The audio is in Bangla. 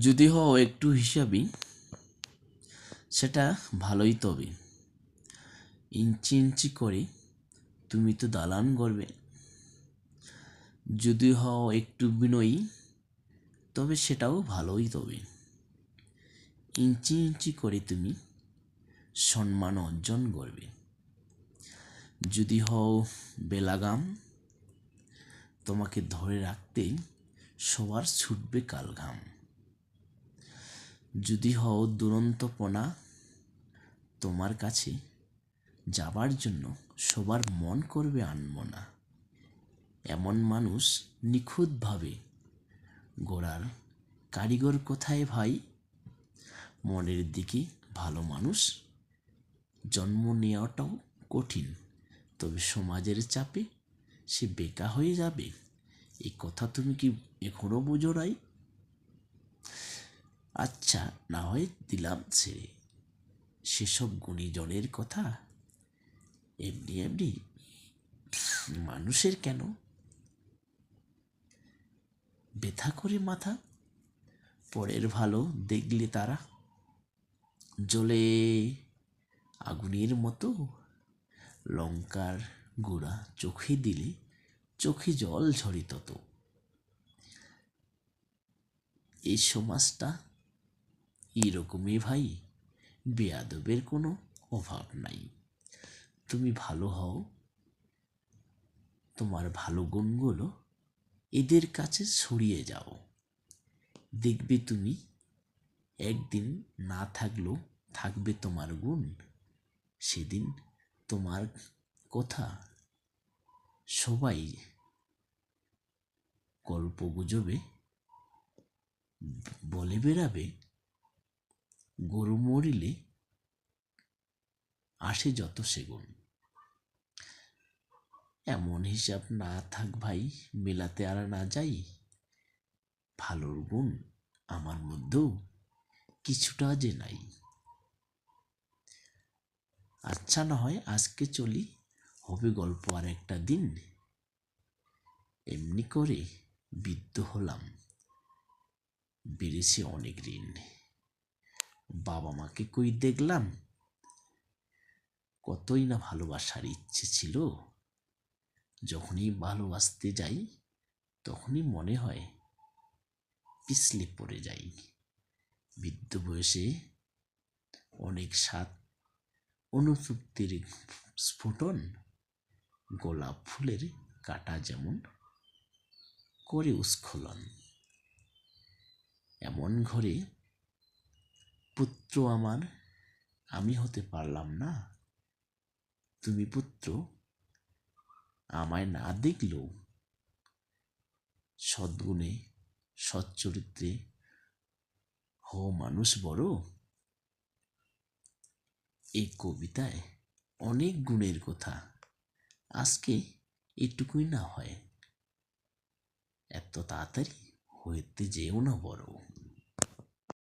যদি হও একটু হিসাবি, সেটা ভালোই তবে। ইঞ্চি ইঞ্চি করে তুমি তো দালান গড়বে যদি হও একটু বিনয়ী, তবে সেটাও ভালোই তবে। ইঞ্চি ইঞ্চি করে তুমি সম্মান অর্জন করবে। যদি হও বেলাগাম, তোমাকে ধরে রাখতেই সবার ছুটবে কাল ঘাম যদি হও দুরন্তপনা তোমার কাছে, যাবার জন্য সবার মন করবে আনমনা। এমন মানুষ নিখুঁতভাবে গোড়ার কারিগর কোথায় ভাই? মনের দিকে ভালো মানুষ জন্ম নেওয়াটাও কঠিন, তবে সমাজের চাপে সে বেকা হয়ে যাবে? এই কথা তুমি কি এখনও বোঝো নাই? আচ্ছা না হয় দিলাম ছেড়ে সেসব গুণীজনের কথা? এমনি এমনি। মানুষের কেন? ব্যথা করে মাথা? পরের ভালো দেখলে তারা? জ্বলে আগুনের মতো? লঙ্কার গুঁড়া চোখে দিলে চোখে জল ঝরিত এই সমাজটা এইরকমই ভাই। বেয়াদবের কোনো অভাব নাই। তুমি ভালো হও। তোমার ভালো গুণগুলো এদের কাছে ছড়িয়ে যাও। দেখবে তুমি একদিন না থাকলেও থাকবে তোমার গুণ। সেদিন তোমার কথা সবাই গল্প গুজবে, বলে বেড়াবে। গরু মরিলে আসে যত সেগুন। এমন হিসাব না থাক ভাই, মেলাতে আর না যাই। ভালোর গুণ আমার মধ্যেও কিছুটা যে নাই। আচ্ছা না হয় আজকে চলি, হবে গল্প আর একটা দিন। এমনি করে বিদ্ধ হলাম। বেড়েছে অনেক ঋণ। বাবা মাকে কই দেখলাম? কতই না ভালোবাসার ইচ্ছে ছিল। যখনই ভালোবাসতে যাই, তখনই মনে হয় পিছলে পড়ে যাই। বৃদ্ধ বয়সে অনেক স্বাদ, অনুতৃপ্তির স্ফুটন, গোলাপ ফুলের কাটা যেমন করে উস্খলন এমন ঘরে পুত্র আমার, আমি হতে পারলাম না। তুমি পুত্র, আমায় না দেখলেও সদ্গুণে, সচ্চরিত্রে হো মানুষ বড়। এই কবিতায় অনেক গুণের কথা, আজকে এটুকুই না হয়। এত তাড়াতাড়ি হইতে যেও না বড়।